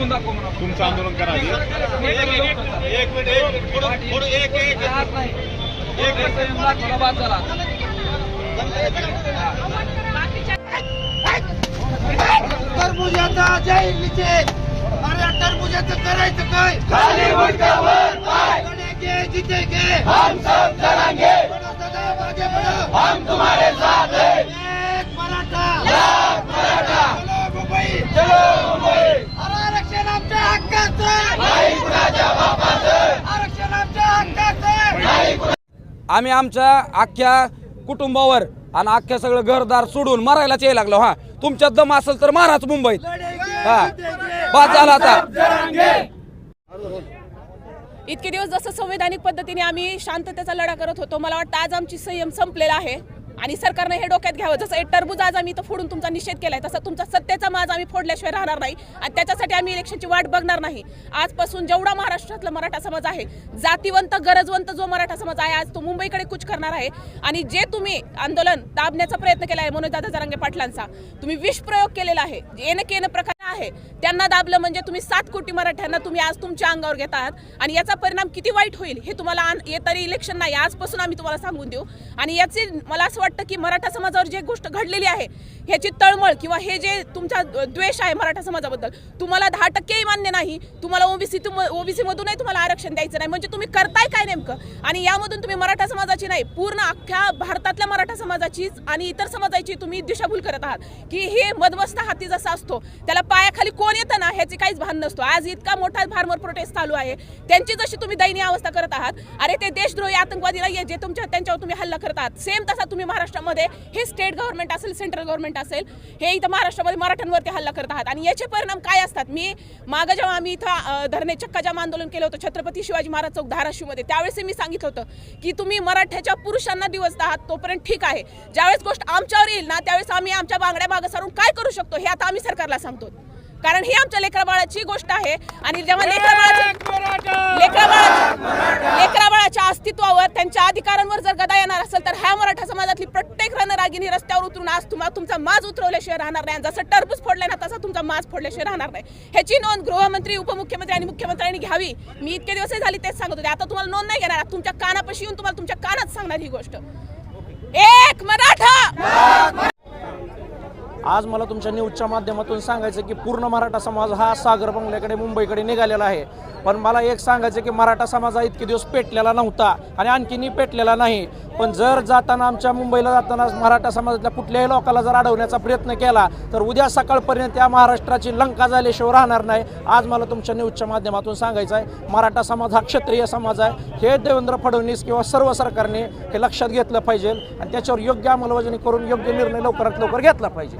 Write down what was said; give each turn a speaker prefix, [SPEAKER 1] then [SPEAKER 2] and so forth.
[SPEAKER 1] तुमचं आंदोलन करा आधी.
[SPEAKER 2] टरबुजाचा जय निषेध अरे टरबुजाचं करायचं काय? लढेंगे, जीतेंगे. बडो सदा आगे बडो. एक मराठा चलो मुंबई अरे आरक्षण आमच्या हक्काचं आरक्षण आमच्या हक्काचं
[SPEAKER 3] आम्ही आमच्या अख्ख्या कुटुंबावर आणि अख्ख्या सगळं घरदार सोडून मारायलाच यायला लागलो हा. तुमच्यात दम असेल तर माराच मुंबईत. हा. बाद झाला आता.
[SPEAKER 4] इतके दिवस जसं संवैधानिक पद्धतीने आम्ही शांततेचा लढा करत होतो मला वाटतं आज आमची संयम संपलेला आहे. आणि सरकारने हे डोक्यात घ्यावं. जसं एक टरबूज आज आम्ही इथं फोडून तुमचा निषेध केलाय तसं तुमचा सत्तेचा माज आम्ही फोडल्याशिवाय राहणार नाही. आणि त्याच्यासाठी आम्ही इलेक्शनची वाट बघणार नाही. आजपासून जेवढा महाराष्ट्रातला मराठा समाज आहे जातीवंत गरजवंत जो मराठा समाज आहे आज तो मुंबईकडे कुच करणार आहे. आणि जे तुम्ही आंदोलन दाबण्याचा प्रयत्न केला आहे मनोज दादा जरांगे पाटलांचा तुम्ही विष प्रयोग केलेला आहे. येणं केनं प्रकार आहे. त्यांना दाबलं म्हणजे तुम्ही सात कोटी मराठ्यांना तुम्ही आज तुमच्या अंगावर घेत आहात आणि याचा परिणाम किती वाईट होईल हे तुम्हाला ये तरी इलेक्शन नाही. आजपासून आम्ही तुम्हाला सांगून देऊ. आणि याचे मला असं वाटतं की मराठा समाजावर जे गोष्ट घडलेली आहे ह्याची तळमळ किंवा हे जे तुमचा द्वेष आहे मराठा समाजाबद्दल तुम्हाला दहा टक्केही मान्य नाही तुम्हाला ओबीसी तुम ओबीसीमधूनही तुम्हाला आरक्षण द्यायचं नाही. म्हणजे तुम्ही करताय काय नेमकं? आणि यामधून तुम्ही मराठा समाजाची नाही पूर्ण अख्ख्या भारतातल्या मराठा समाजाचीच आणि इतर समाजाची तुम्ही दिशाभूल करत आहात. की हे मदमस्त हाती जसा असतो त्याला पायाखाली कोण येतं ना ह्याची काहीच भान नसतो. आज इतका मोठा फार्मर प्रोटेस्ट चालू आहे. त्यांची जशी तुम्ही दयनीय अवस्था करत आहात अरे ते देशद्रोही आतंकवादी नाही जे तुमच्या त्यांच्यावर तुम्ही हल्ला करत आहात. सेम तसा तुम्ही महाराष्ट्रामध्ये हे स्टेट गव्हर्नमेंट असेल सेंट्रल गव्हर्नमेंट असेल हे इथं महाराष्ट्रामध्ये मराठ्यांवरती हल्ला करत आहात. आणि याचे परिणाम काय असतात? मी मागं जेव्हा आम्ही इथं धरणे धरणे चक्काजाम आंदोलन केलं होतं छत्रपती शिवाजी महाराज चौक धाराशिवमध्ये त्यावेळेस मी सांगितलं होतं की तुम्ही मराठ्याच्या पुरुषांना दिवस आहात तोपर्यंत ठीक आहे. ज्यावेळेस गोष्ट आमच्यावर येईल ना त्यावेळेस आम्ही आमच्या बांगड्या मागं सारून काय करू शकतो हे आता आम्ही सरकारला सांगतो. कारण ही आमच्या लेकराबाळाची गोष्ट आहे. आणि जेव्हा लेकराबाळाची अस्तित्वावर त्यांच्या अधिकारांवर जर गदा येणार असेल तर ह्या मराठा समाजातली प्रत्येक रणरागिनी रस्त्यावर उतरून आज तुम्हाला तुमचा माज उतरवल्याशिवाय राहणार नाही. जसं टरबूज फोडले ना तसा तुमचा माज फोडल्याशिवाय राहणार नाही. ह्याची नोंद गृहमंत्री उपमुख्यमंत्री आणि मुख्यमंत्र्यांनी घ्यावी. मी इतके दिवस झाली तेच सांगत होते. आता तुम्हाला नोंद नाही घेणार. तुमच्या कानापाशी येऊन तुम्हाला तुमच्या कानात सांगणार ही गोष्ट. एक मराठा!
[SPEAKER 5] आज मला तुमच्या न्यूजच्या माध्यमातून सांगायचं की पूर्ण मराठा समाज हा सागर बंगल्याकडे मुंबईकडे निघालेला आहे. पण मला एक सांगायचं की मराठा समाज हा इतके दिवस पेटलेला नव्हता आणि आणखीनही पेटलेला नाही. पण जर जाताना आमच्या मुंबईला जाताना मराठा समाजातल्या कुठल्याही लोकाला जर अडवण्याचा प्रयत्न केला तर उद्या सकाळपर्यंत या महाराष्ट्राची लंका झाल्याशिवाय राहणार नाही. आज मला तुमच्या न्यूजच्या माध्यमातून सांगायचं आहे मराठा समाज हा क्षत्रिय समाज आहे. हे देवेंद्र फडणवीस किंवा सर्व सरकारने हे लक्षात घेतलं पाहिजे आणि त्याच्यावर योग्य अंमलबजावणी करून योग्य निर्णय लवकरात लवकर घेतला पाहिजे.